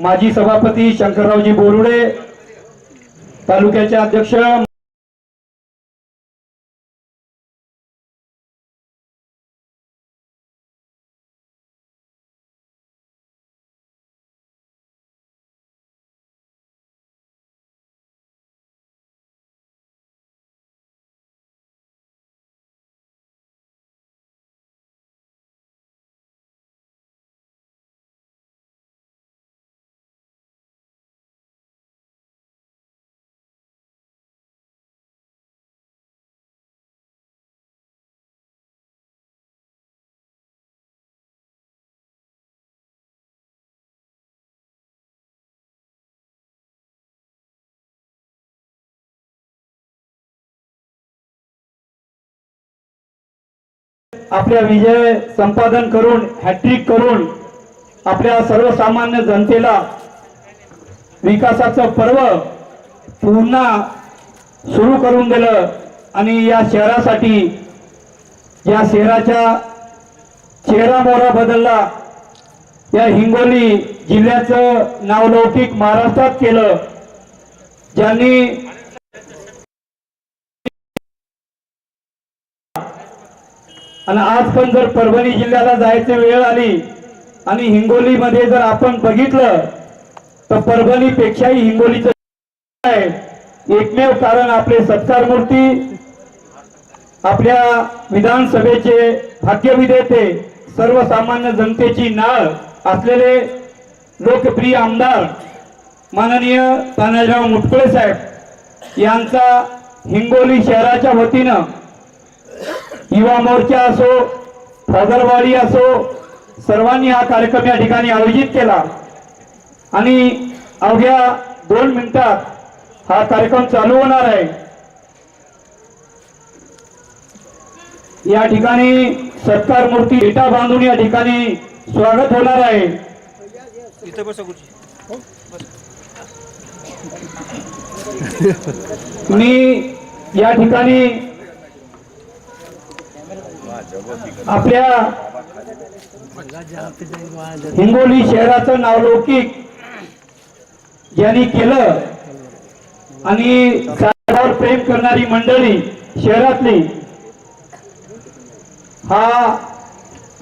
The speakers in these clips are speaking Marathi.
माजी सभापती शंकररावजी बोरुडे तालुक्याचे अध्यक्ष आपल्या विजय संपादन करून हॅट्रिक करून आपल्या सर्वसामान्य जनतेला विकासाचं पर्व पुन्हा सुरू करून दिलं आणि या शहरासाठी या शहराच्या चेहरा मोहरा बदलला. या हिंगोली जिल्ह्याचं नावलौकिक महाराष्ट्रात केलं. ज्यांनी आणि आज पण जर परभणी जिल्ह्याला जायची वेळ आली आणि हिंगोलीमध्ये जर आपण बघितलं तर परभणीपेक्षाही हिंगोलीचं आहे. एकमेव कारण आपले सत्कार मूर्ती आपल्या विधानसभेचे भाग्यविधेते सर्वसामान्य जनतेची नाळ असलेले लोकप्रिय आमदार माननीय तानाजीराव मुटकुळे साहेब यांचा हिंगोली शहराच्या वतीनं युवा मोर्चा असो फादरवाडी असो सर्वांनी हा कार्यक्रम या ठिकाणी आयोजित केला. आणि अवघ्या दोन मिनिटात हा कार्यक्रम चालू होणार आहे. या ठिकाणी सत्कार मूर्ती विटा बांधून या ठिकाणी स्वागत होणार आहे. मी या ठिकाणी आपल्या हिंगोली शहराचं नावलौकिक यांनी केलं आणि झाडावर प्रेम करणारी मंडळी शहरातली हा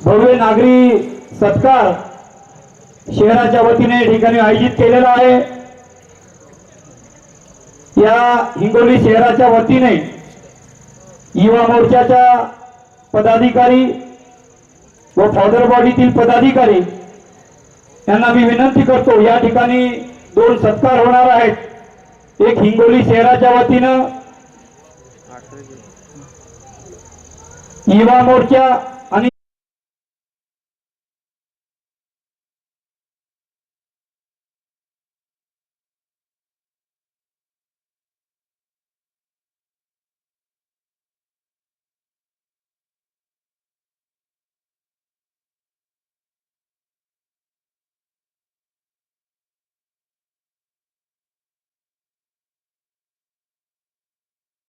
भव्य नागरी सत्कार शहराच्या वतीने ठिकाणी आयोजित केलेला आहे. या हिंगोली शहराच्या वतीने युवा मोर्चाच्या पदाधिकारी व फादर बॉडीतील पदाधिकारी यांना मी विनंती करतो या ठिकाणी दोन सत्कार होणार आहेत. एक हिंगोली शहराच्या वतीनं युवा मोर्चा